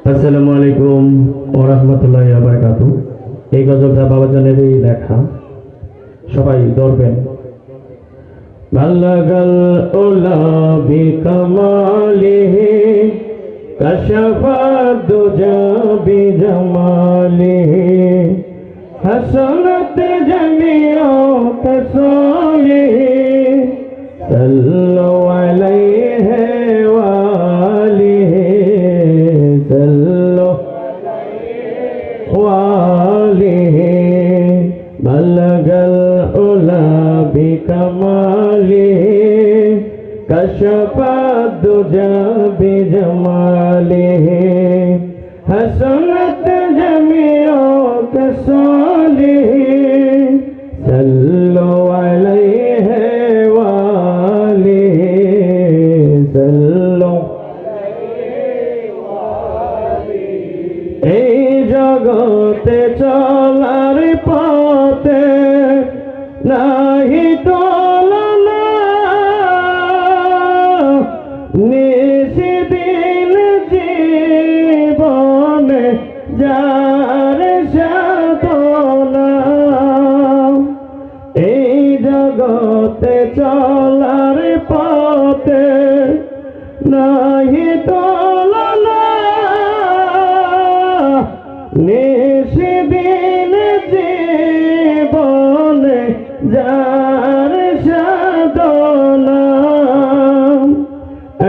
আসসালামু আলাইকুম ও রহমতুল্লাহ আবরকাতু এই গজলটা বাবা জানেরই লেখা। সবাই ধরবেন। বাল্লাগাল ওলা বিকামালে কামালিহি কশফাদ জাবি জামালিহি হাসনাত জামিয়া কসা وآله بلغ الأولى بكماله كشف الدجى بجماله حسنت جميع كساله চলার পথে নাহি তুলনা। নিশিদিন জীবনে যার যার সাদনাম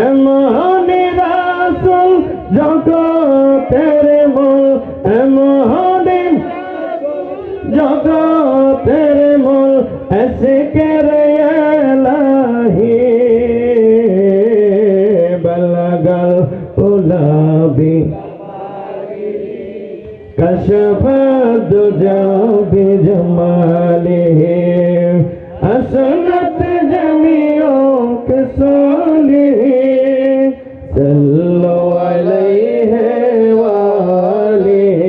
এমন রাসুল জগতের মূল এমন জগতের মূল এসকের এলাহি, বলগল উলাবি কশফ দুজা বিজমালি حسنت جميع كساله صلوا عليه وآله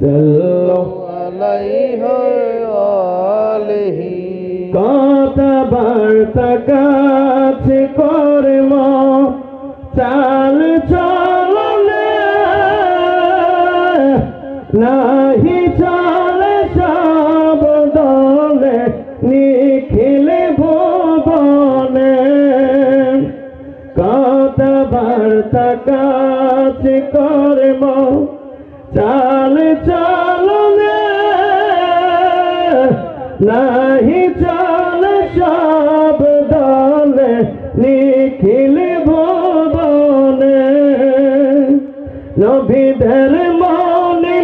صلوا عليه وآله কথা বার্তা কাছে কর্ম চাল চলনে নাহি কাছে কর্ম চাল চলনে নাহি চল সব দলে নিখিল ভুবনে। নবীদের মনে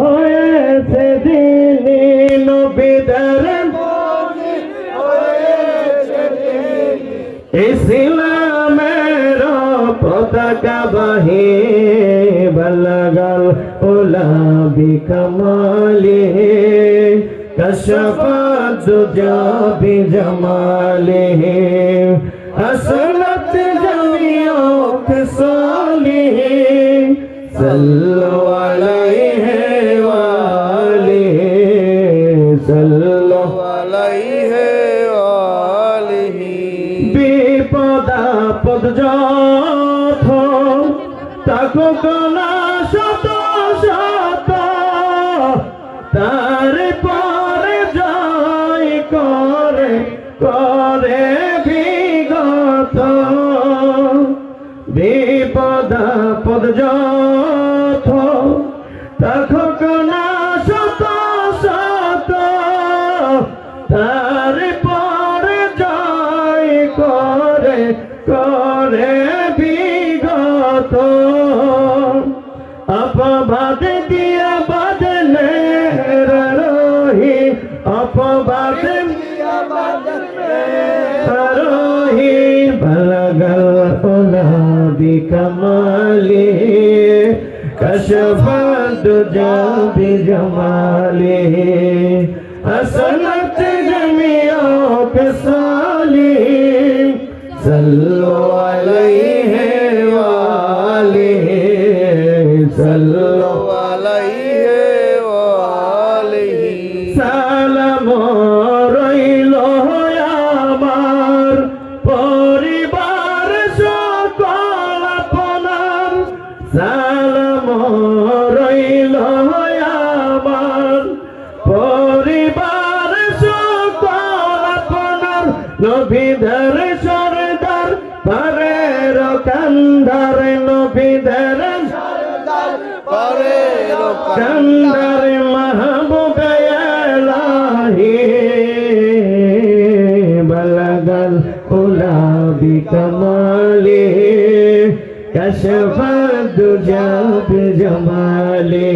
হয়েছে যিনি নবীদের गवाहे कमाले कशफा जुजा भी जमाले असरत जमियों साले सल्लो अलैहि वाले सल्लो अलैहि वाले। তাকো কলা শত শত তার পরে জয় করে করে বিগত। বিপদ পদ যথ आप बात दिया बाद रोही आप बात रोही भलगल उलाबी कमाली। कशफा दुजा जमाली। असलत जमिया के साली। सल्ला সালাম রইল আমার পরিবার সকল আপনার নবীদের সরদার পরের কান্ধার নবীদের কান্ধার মাহবুবে بلغ الأولى بكماله كشف જમાલે